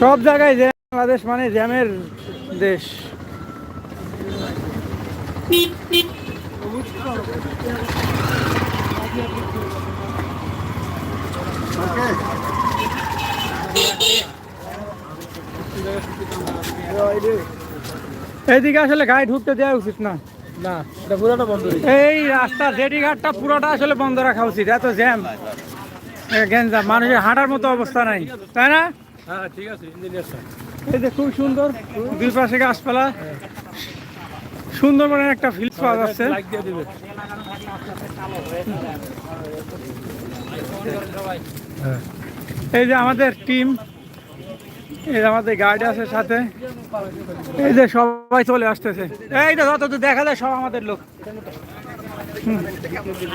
সব জায়গায় বাংলাদেশ মানে জ্যামের দেশ। এইদিকে আসলে গায়ে ঢুকতে দেওয়া উচিত না। না এটা পুরোটা বন্ধ এই রাস্তা জেটি ঘাটটা পুরোটা আসলে বন্ধ রাখা উচিত এত জ্যাম। এ গেঞ্জাম মানুষের হাঁটার মতো অবস্থা নাই তাই না? হ্যাঁ ঠিক আছে ইঞ্জিনিয়ার এই যে খুব সুন্দর দুই পাশে গাছপালা সুন্দরবনের একটা ফিল পাওয়া যাচ্ছে। এই যে আমাদের টিম এই আমাদের গাইড আছে সাথে। এই যে সবাই চলে আসতেছে। এই যে যত দেখা যায় সব আমাদের লোক।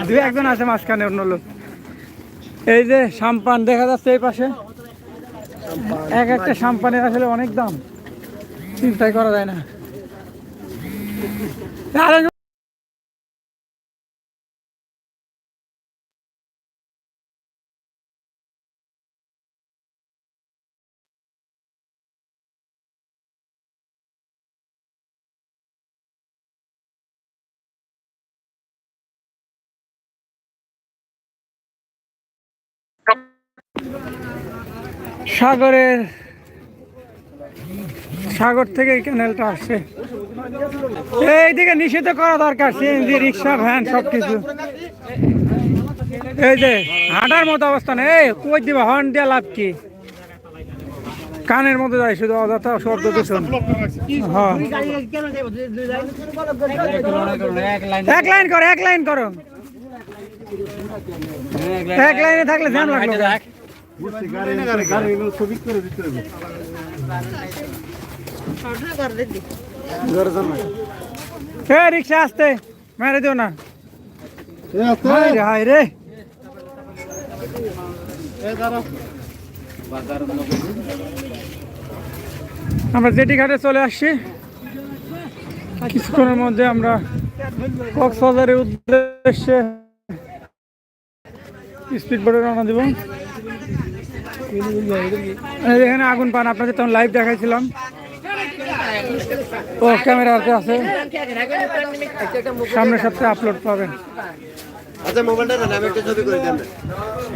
দুই একজন আছে মাঝখানে অন্য লোক। এই যে সাম্পান দেখা যাচ্ছে এই পাশে। এক একটা সাম্পানের আসলে অনেক দাম। চিন্তাই করা যায় না। সাগরের সাগর থেকে এই ক্যানেলটা আসছে। এইদিকে নিষিদ্ধ করা দরকার সিএনজি রিক্সা ভ্যান সব কিছু এই যে, হাঁটার মতো অবস্থা নেই কই দিবা হর্ন দিয়ে লাভ কি? কানের মধ্যে যায় শুধু অযথা শব্দ দূষণ হ্যাঁ। এক লাইন করো, এক লাইন করো। এক লাইনে থাকলে ধ্যান লাগল রিক্সা আসতে। মেরে দিও না। আমরা জেটি ঘাটে চলে আসছি। কিছুক্ষণের মধ্যে আমরা কক্সবাজারের উদ্দেশ্যে স্পিড বোর্ডে রওনা দিব। এখানে আগুন পান, আপনাদের তখন লাইভ দেখাইছিলাম। ও ক্যামেরাতে আছে। সামনের সপ্তাহে আপলোড পাবেন। আচ্ছা মোবাইলটা একটা ছবি করে দেন।